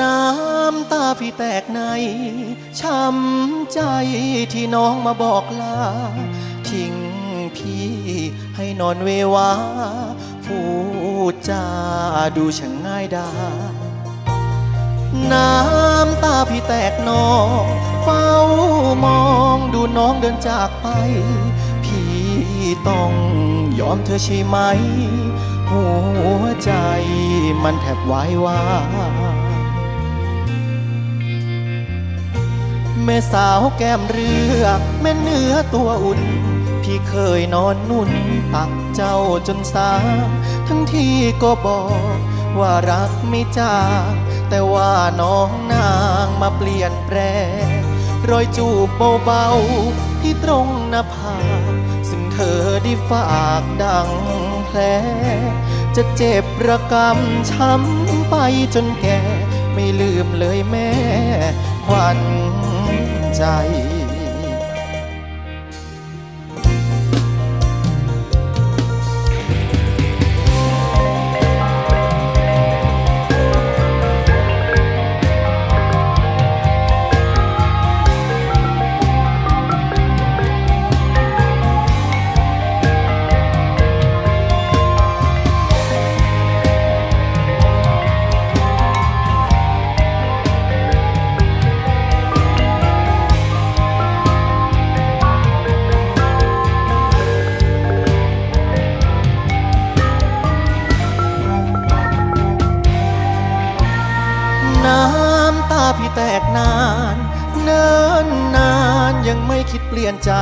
น้ำตาพี่แตกใน ช้ำใจที่น้องมาบอกลา ทิ้งพี่ให้นอนเววา พูดจาดูช่างง่ายดายน้ำตาพี่แตกนองเฝ้ามองดูน้องเดินจากไป พี่ต้องยอมเธอใช่ไหม หัวใจมันแทบวายวาย ม่สาวแก้มเรือแม่เนื้อตัวอุ่น พี่เคยนอนนุ่นตักเจ้าจนสา ทั้งที่ก็บอกว่ารักไม่จางแต่ว่าน้องนางมาเปลี่ยนแปลงรอยจูบเบาๆที่ตรงหน้าผากซึ่งเธอได้ฝากดังแผลจะเจ็บระกำช้ำไปจนแก่ ไม่ลืมเลยแม่ขวัญ ในาน เนิ่นนานยังไม่คิดเปลี่ยนใจ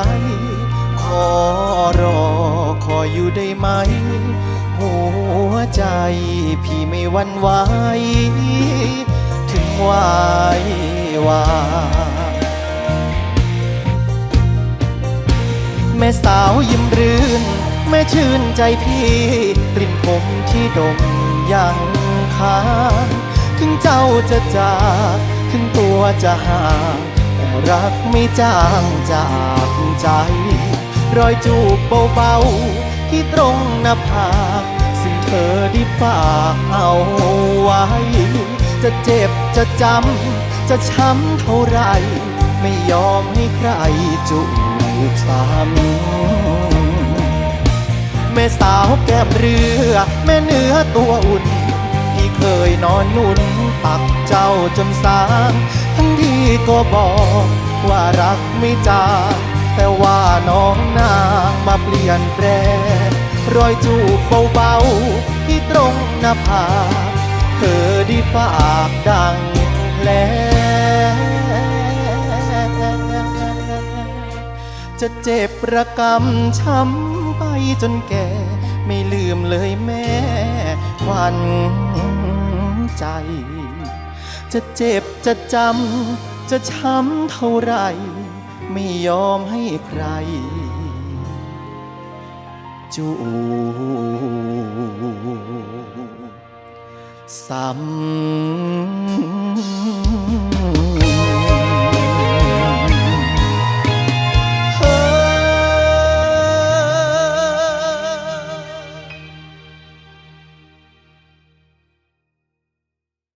ขอรอคอยอยู่ได้ไหม หัวใจพี่ไม่วันไหวถึงวายวาแม่สาวยิ้มรื่น แม่ชื่นใจพี่กลิ่นผมที่ดมยังค้างถึงเจ้าจะจาก ถึงตัวจะห่างแต่รักไม่จางจากใจ รอยจูบเบาๆ ที่ตรงหน้าผากซึ่งเธอได้ฝากเอาไว้ จะเจ็บจะจำ จะช้ำเท่าไร ไม่ยอมให้ใครจูบซ้ำแม่สาวแก้มเรือ แม่เนื้อตัวอุ่น ยนอนนุ่นตักเจ้าจนสาง ทั้งที่ก็บอกว่ารักไม่จางแต่ว่าน้องนางมาเปลี่ยนแปลงรอยจูบเบาๆที่ตรงหน้าผากเธอได้ฝากดังแผลจะเจ็บระกำช้ำไปจนแก่ ไม่ลืมเลยแม่ขวัญ ใจ จะเจ็บจะจำ จะช้ำเท่าไร ไม่ยอมให้ใครจูบซ้ำ